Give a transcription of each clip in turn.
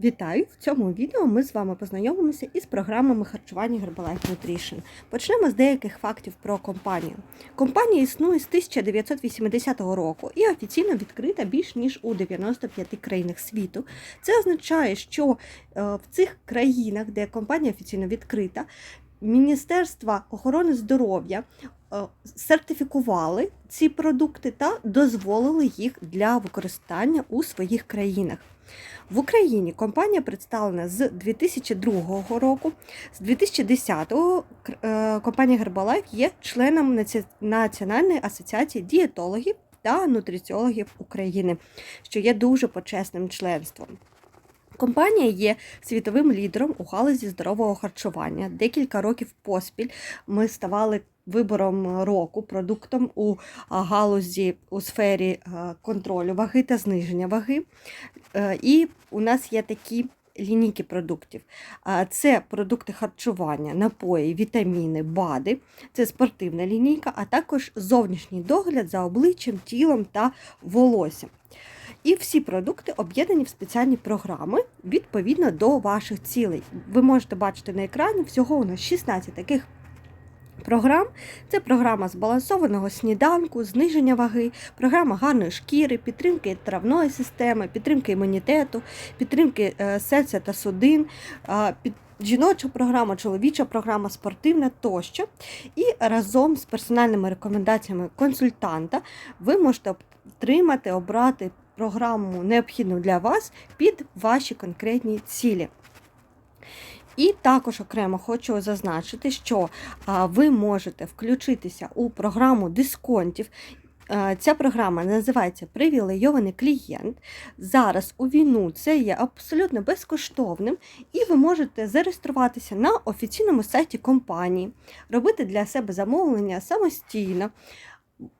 Вітаю! В цьому відео ми з вами познайомимося із програмами харчування Herbalife Nutrition. Почнемо з деяких фактів про компанію. Компанія існує з 1980 року і офіційно відкрита більш ніж у 95 країнах світу. Це означає, що е, в цих країнах, де компанія офіційно відкрита, Міністерства охорони здоров'я сертифікували ці продукти та дозволили їх для використання у своїх країнах. В Україні компанія представлена з 2002 року. З 2010-го е, компанія Herbalife є членом Національної асоціації дієтологів та нутриціологів України, що є дуже почесним членством. Компанія є світовим лідером у галузі здорового харчування. Декілька років поспіль ми ставали вибором року, продуктом у галузі у сфері контролю ваги та зниження ваги. Е, І у нас є такі лінійки продуктів. Це продукти харчування, напої, вітаміни, БАДи, це спортивна лінійка, а також зовнішній догляд за обличчям, тілом та волоссям. І всі продукти об'єднані в спеціальні програми відповідно до ваших цілей. Ви можете бачити на екрані всього у нас 16 таких програм. Це програма збалансованого сніданку, зниження ваги, програма гарної шкіри, підтримки травної системи, підтримки імунітету, підтримки е, серця та судин, під жіноча програма, чоловіча програма, спортивна тощо. І разом з персональними рекомендаціями консультанта ви можете отримати, обрати програму необхідну для вас під ваші конкретні цілі. І також окремо хочу зазначити, що ви можете включитися у програму дисконтів. Ця програма називається Привілейований клієнт. Зараз у війну це є абсолютно безкоштовним, і ви можете зареєструватися на офіційному сайті компанії, робити для себе замовлення самостійно.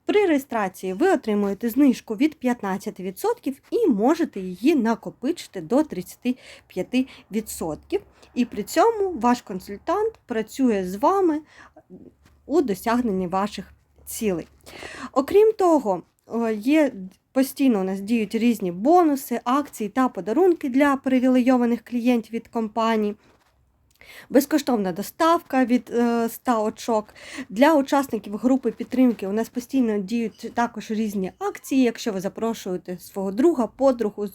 При реєстрації ви отримуєте знижку від 15% і можете її накопичити до 35%. І при цьому ваш консультант працює з вами у досягненні ваших цілей. Окрім того, е, є постійно у нас діють різні бонуси, акції та подарунки для привілейованих клієнтів від компаній. Безкоштовна доставка від е, 100 очок. Для учасників групи підтримки у нас постійно діють також різні акції. Якщо ви запрошуєте свого друга, подругу,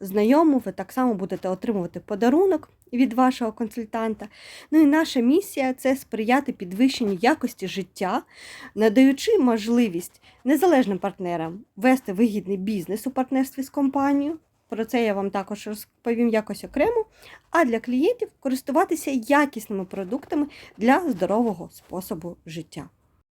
знайому, ви так само будете отримувати подарунок від вашого консультанта. Ну і наша місія це сприяти підвищенню якості життя, надаючи можливість незалежним партнерам вести вигідний бізнес у партнерстві з компанією. Про це я вам також розповім якось окремо. А для клієнтів користуватися якісними продуктами для здорового способу життя.